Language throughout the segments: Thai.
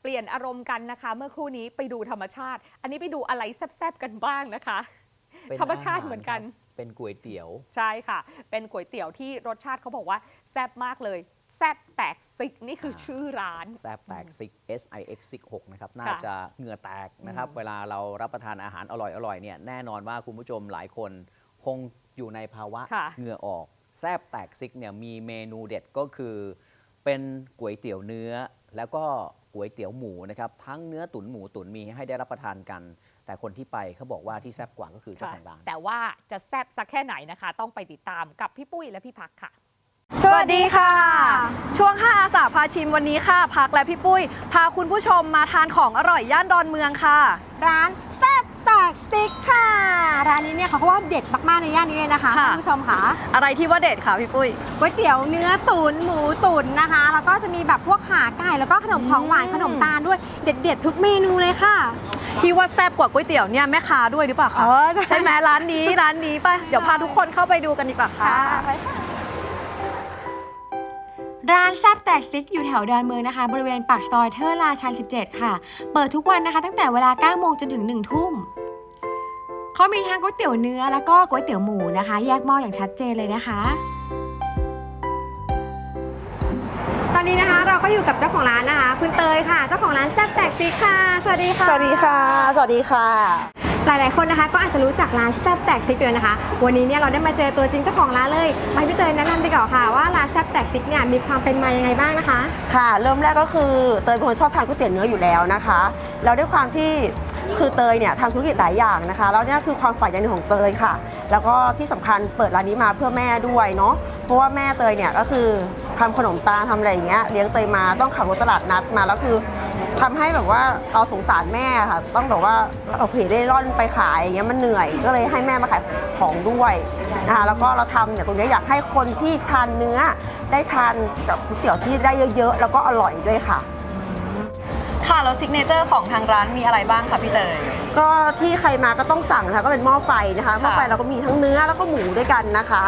เปลี่ยนอารมณ์กันนะคะ เมื่อครู่นี้ไปดูธรรมชาติ อันนี้ไปดูอะไรแซ่บๆกันบ้างนะคะ เป็นธรรมชาติเหมือนกันาครับเป็นก๋วยเตี๋ยว ใช่ค่ะ เป็นก๋วยเตี๋ยวที่รสชาติเขาบอกว่าแซ่บมากเลย แซ่บแตกซิกนี่คือชื่อร้าน แซบแตกซิก S I X 6 6นะครับ น่าค่ะจะเหงื่อแตกนะครับ อืม เวลาเรารับประทานอาหารอร่อยๆเนี่ยแน่นอนว่าคุณผู้ชมหลายคนคงอยู่ในภาวะค่ะ เหงื่อออก แซบแตกซิกเนี่ยมีเมนูเด็ดก็คือ เป็นก๋วยเตี๋ยวเนื้อ แล้วก็ ก๋วยเตี๋ยวหมูนะครับทั้งเนื้อตุ๋นหมูตุ๋นมีให้ได้รับประทานกัน แต่คนที่ไปเขาบอกว่าที่แซบกว่าก็คือเจ้าค่ะของร้าน แต่ว่าจะแซ่บสักแค่ไหนนะคะ ต้องไปติดตามกับพี่ปุ้ยและพี่พักค่ะ สวัสดีค่ะ ช่วง 5 อาสาพาชิมวันนี้ค่ะ พักและพี่ปุ้ย พาคุณผู้ชมมาทานของอร่อยย่านดอนเมืองค่ะ ร้านแซ่บแต กสติ๊กค่ะ ร้านนี้เนี่ยเขาก็ว่าเด็ดมากๆในย่านนี้เลยนะคะค่ะคุณผู้ชมค่ะอะไรที่ว่าเด็ดค่ะพี่ปุ้ย ก๋วยเตี๋ยวเนื้อตุ๋นหมูตุ๋นนะคะ แล้วก็จะมีแบบพวกขาไก่แล้วก็ขนมของหวานอืม ขนมตาลด้วยเด็ดๆทุกเมนูเลยค่ะ ที่ว่าแซ่บกว่าก๋วยเตี๋ยวเนี่ยแม่ค้าด้วยหรือเปล่าคะเออใช่ ใช่ไหมร้านนี้ร้านนี้ไปเดี๋ยวพาทุกคนเข้าไปดูกันดีกว่าค่ะร้านแซบแตกสติ๊กอยู่แถวดอนเมืองนะคะ บริเวณปากซอยเทอร์ราชัน 17 ค่ะ เปิดทุกวันนะคะ ตั้งแต่เวลา 9 โมงจนถึง 1 ทุ่ม เขามีทั้งก๋วยเตี๋ยวเนื้อแล้วก็ก๋วยเตี๋ยวหมูนะคะ แยกหม้ออย่างชัดเจนเลยนะคะ ตอนนี้นะคะเราก็อยู่กับเจ้าของร้านนะคะ คุณเตยค่ะ เจ้าของร้านแซ่บแตกสติ๊กค่ะ สวัสดีค่ะ สวัสดีค่ะ สวัสดีค่ะ หลายๆคนนะคะ ก็อาจจะรู้จักร้านแซ่บแตกสติ๊กเลยนะคะ วันนี้เนี่ยเราได้มาเจอตัวจริงเจ้าของร้านเลยไปพี่เตยแนะนำไปก่อนค่ะว่าร้านแซ่บแตกสติ๊กเนี่ยมีความเป็นมายังไงบ้างนะคะ ค่ะ เริ่มแรกก็คือเตยเป็นคนชอบทานก๋วยเตี๋ยวเนื้ออยู่แล้วนะคะ แล้วด้วยความที่ คือเตยเนี่ยทำธุรกิจหลายอย่างนะคะ แล้วเนี่ยคือความฝันอย่างหนึ่งของเตยค่ะ แล้วก็ที่สำคัญเปิดร้านนี้มาเพื่อแม่ด้วยเนาะเพราะว่าแม่เตยเนี่ยก็คือทำขนมตาลทำอะไรอย่างเงี้ยเลี้ยงเตยมาต้องขับรถตลาดนัดมาแล้วคือทำให้แบบว่าเราสงสารแม่ค่ะ ต้องแบบว่าเอาเผยได้ร่อนไปขายอย่างเงี้ยมันเหนื่อย ก็เลยให้แม่มาขายของด้วยนะคะแล้วก็เราทำเนี่ยตรงนี้อยากให้คนที่ทานเนื้อได้ทานกับก๋วยเตี๋ยวที่ได้เยอะๆ แล้วก็อร่อยด้วยค่ะ แล้วซิกเนเจอร์ของทางร้านมีอะไรบ้างคะพี่เตย ก็ที่ใครมาก็ต้องสั่งนะคะก็เป็นหม้อไฟนะคะหม้อไฟเราก็มีทั้งเนื้อแล้วก็หมูด้วยกันนะคะ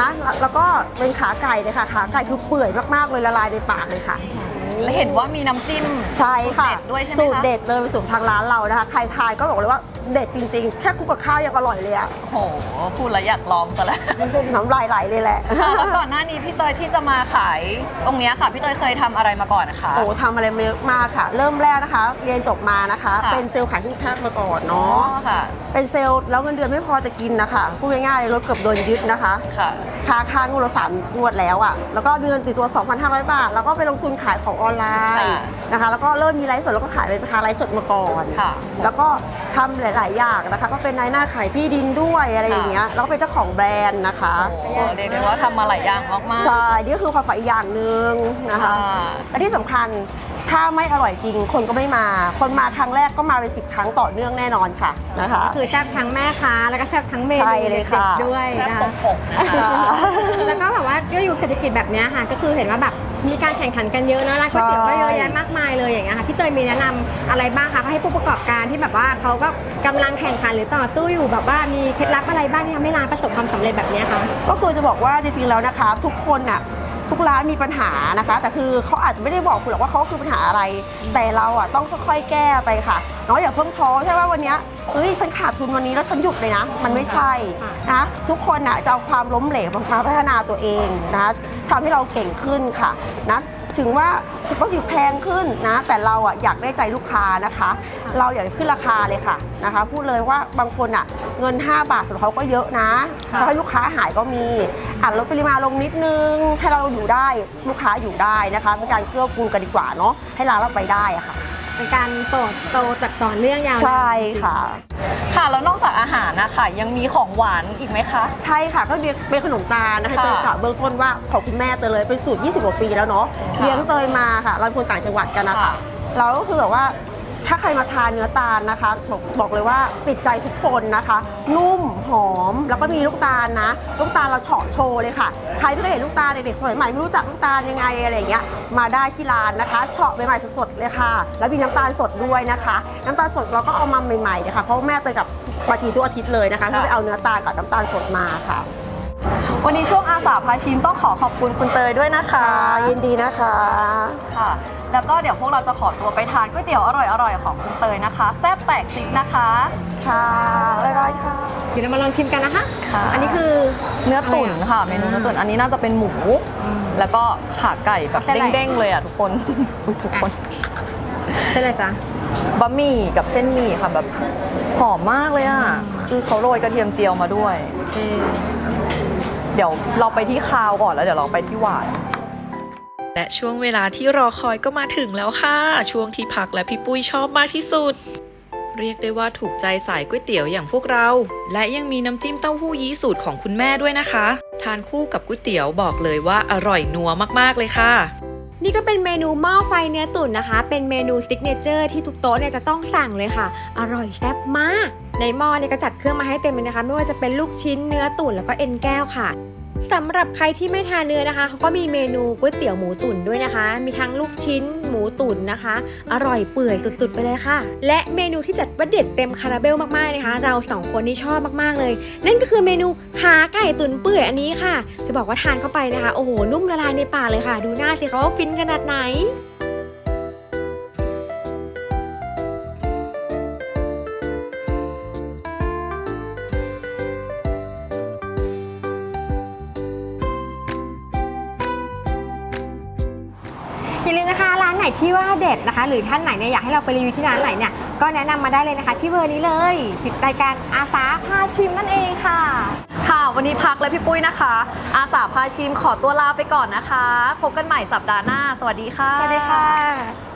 นะแล้วก็เป็นขาไก่เลยค่ะขาไก่คือเปื่อยมากๆเลยละลายในปากเลยค่ะ และเห็นว่ามีน้ำจิ้ม ใช่ค่ะสูตรเด็ดด้วยใช่ไหมคะ สูตรเด็ดเลยเป็นสูตรทางร้านเรานะคะ ใครทานก็บอกเลยว่าเด็ดจริงๆ แค่คลุกกับข้าวยังอร่อยเลยอะโอ้โหพูดแล้วอยากลองซะแล้ว น้ำลายไหลเลยแหละ ค่ะแล้วก่อนหน้านี้พี่เตยที่จะมาขายตรงเนี้ยค่ะ พี่เตยเคยทำอะไรมาก่อนนะคะ โอ้ทำอะไรมาเยอะมากค่ะ เริ่มแรกนะคะ เรียนจบมานะคะ ค่ะ เป็นเซลล์ขายเครื่องแพทย์มาก่อนอ๋อเนาะค่ะเป็นเซลล์แล้วเงินเดือนไม่พอจะกินนะคะพูดง่ายๆเลยรถเกือบโดนยึดนะคะค่ะค่าค่างวดละสามงวดแล้วอะ่ะแล้วก็เดือนติดตัว 2,500 บาท แล้วก็ไปลงทุนขายของออนไลน์ค่ะนะคะ แล้วก็เริ่มมีไลฟ์สดแล้วก็ขายเป็นราคาไลฟ์สดมาก่อนค่ะแล้วก็ทำหลาย ๆ อย่างนะคะ ก็เป็นนายหน้าขายที่ดินด้วยอะไรอย่างเงี้ยแล้วก็เป็นเจ้าของแบรนด์นะคะโอ้โหเรียกได้ว่าทำมาหลายอย่างมากๆใช่นี่ก็คือความฝันอีกอย่างหนึ่งนะคะค่ะ และที่สำคัญถ้าไม่อร่อยจริงคนก็ไม่มา คนมาครั้งแรกก็มาเป็นสิบครั้งต่อเนื่องแน่นอนค่ะนะคะ คือแซ่บทั้งแม่ค้าแล้วก็แซ่บทั้งเมนูใช่เลยค่ะ ด็ดๆด้วยแซ่บนะปคะกปกนะคะแล้ วก็แบบว่าก็อยู่เศรษฐกิจแบบนี้ค่ะ ก็คือเห็นว่าแบบมีการแข่งขันกันเยอะเนอะร้านก๋วยเตี๋ยวก็เยอะแยะมากมายเลยอย่างเงี้ยค่ะพี่เตยมีแนะนำอะไรบ้างคะให้ผู้ประกอบการที่แบบว่าเขาก็กำลังแข่งขันหรือต่อสู้อยู่แบบว่ามีเคล็ดลับอะไรบ้างที่ทำให้ร้านประสบความสำเร็จแบบนี้คะก็คือจะบอกว่าจริงๆแล้วนะคะ ทุกคนอะ ทุกร้านมีปัญหานะคะ แต่คือเขาอาจจะไม่ได้บอกคุณหรอกว่าเขาคือปัญหาอะไร แต่เราอะต้องค่อยๆแก้ไปค่ะเนาะอย่าเพิ่งท้อใช่ว่าวันเนี้ยเฮ้ยฉันขาดทุนวันนี้แล้วฉันหยุดเลยนะ มันไม่ใช่นะทุกคนน่ะจะเอาความล้มเหลวมาพัฒนาตัวเองนะทำให้เราเก่งขึ้นค่ะนะถึงว่าวัตถุดิบแพงขึ้นนะ แต่เราอะอยากได้ใจลูกค้านะคะ เราอยากขึ้นราคาเลยค่ะนะคะ พูดเลยว่าบางคนอะเงิน 5 บาทสำหรับเขาก็เยอะนะค่ะเขาให้ลูกค้าหายก็มี อัดลดปริมาณลงนิดนึงให้เราอยู่ได้ลูกค้าอยู่ได้นะคะเป็นการเกื้อกูลกันดีกว่าเนาะให้ร้านเราไปได้อะค่ะ เป็นการโตโตจากต่อเนื่องยาวนานใช่ค่ะ ค่ะแล้วนอกจากอาหารนะคะยังมีของหวานอีกไหมคะ ใช่ค่ะก็เรียนเป็นขนมตาลนะคะค่ะเตยกะเบื้องต้นว่าของคุณแม่เตยเลยเป็นสูตร 20 กว่าปีแล้วเนาะค่ะเลี้ยงเตยมาค่ะ เราเป็นคนต่างจังหวัดกันนะคะค่ะ เราก็คือแบบว่า ถ้าใครมาทานเนื้อตาลนะคะบอกบอกเลยว่าติดใจทุกคนนะคะ นุ่มหอมแล้วก็มีลูกตาลนะ ลูกตาลเราเฉาะโชว์เลยค่ะ ใครไม่เคยเห็นลูกตาลเด็กๆสมัยใหม่ไม่รู้จักลูกตาลยังไงอะไรอย่างเงี้ยมาได้ที่ร้านนะคะเฉาะใหม่ๆสดๆเลยค่ะ แล้วมีน้ำตาลสดด้วยนะคะ น้ำตาลสดเราก็เอามาใหม่ๆเลยค่ะเพราะว่าแม่เตยกับมาทีทุกอาทิตย์เลยนะคะก็ไปเอาเนื้อตาลกับน้ำตาลสดมาค่ะวันนี้ช่วงอาสาพาชิมต้องขอขอบคุณคุณเตยด้วยนะคะค่ะยินดีนะคะ ค่ะ แล้วก็เดี๋ยวพวกเราจะขอตัวไปทานก๋วยเตี๋ยวอร่อยๆ ของคุณเตยนะคะ แซ่บแตกซิกนะคะ ค่ะบ๊ายบายค่ะ เดี๋ยวเรามาลองชิมกันนะคะ ค่ะ อันนี้คือเนื้อตุ๋นค่ะ เมนูเนื้อตุ๋นอันนี้น่าจะเป็นหมู แล้วก็ขาไก่แบบเส้นอะไรเด้งๆเลยอะทุกคนอุ๊ยทุกคนเป็นอะไรจ๊ะบะหมี่กับเส้นหมี่ค่ะแบบหอมมากเลยอะ คือเขาโรยกระเทียมเจียวมาด้วย เดี๋ยวเราไปที่คาวก่อนแล้วเดี๋ยวเราไปที่หวาน และช่วงเวลาที่รอคอยก็มาถึงแล้วค่ะ ช่วงที่พักและพี่ปุ้ยชอบมากที่สุด เรียกได้ว่าถูกใจสายก๋วยเตี๋ยวอย่างพวกเรา และยังมีน้ำจิ้มเต้าหู้ยี้สูตรของคุณแม่ด้วยนะคะ ทานคู่กับก๋วยเตี๋ยวบอกเลยว่าอร่อยนัวมากๆเลยค่ะนี่ก็เป็นเมนูหม้อไฟเนื้อตุ๋นนะคะ เป็นเมนูซิกเนเจอร์ที่ทุกโต๊ะเนี่ยจะต้องสั่งเลยค่ะ อร่อยแซ่บมาก ในหม้อเนี่ยก็จัดเครื่องมาให้เต็มเลยนะคะ ไม่ว่าจะเป็นลูกชิ้นเนื้อตุ๋นแล้วก็เอ็นแก้วค่ะ สำหรับใครที่ไม่ทานเนื้อนะคะเขาก็มีเมนูก๋วยเตี๋ยวหมูตุ๋นด้วยนะคะ มีทั้งลูกชิ้นหมูตุ๋นนะคะ อร่อยเปื่อยสุดๆ ไปเลยค่ะ และเมนูที่จัดว่าเด็ดเต็มคาราเบลมากๆนะคะ เราสองคนนี่ชอบมากๆเลย นั่นก็คือเมนูขาไก่ตุ๋นเปื่อยอันนี้ค่ะ จะบอกว่าทานเข้าไปนะคะ โอ้โหนุ่มละลายในปากเลยค่ะ ดูหน้าสิเขาฟินขนาดไหน อย่าลืมนะคะร้านไหนที่ว่าเด็ดนะคะ หรือท่านไหนเนี่ยอยากให้เราไปรีวิวที่ร้านไหนเนี่ยก็แนะนำมาได้เลยนะคะ ที่เบอร์นี้เลยติดรายการอาสาพาชิมนั่นเองค่ะ ค่ะ วันนี้พักและพี่ปุ้ยนะคะ อาสาพาชิมขอตัวลาไปก่อนนะคะ พบกันใหม่สัปดาห์หน้า สวัสดีค่ะ สวัสดีค่ะ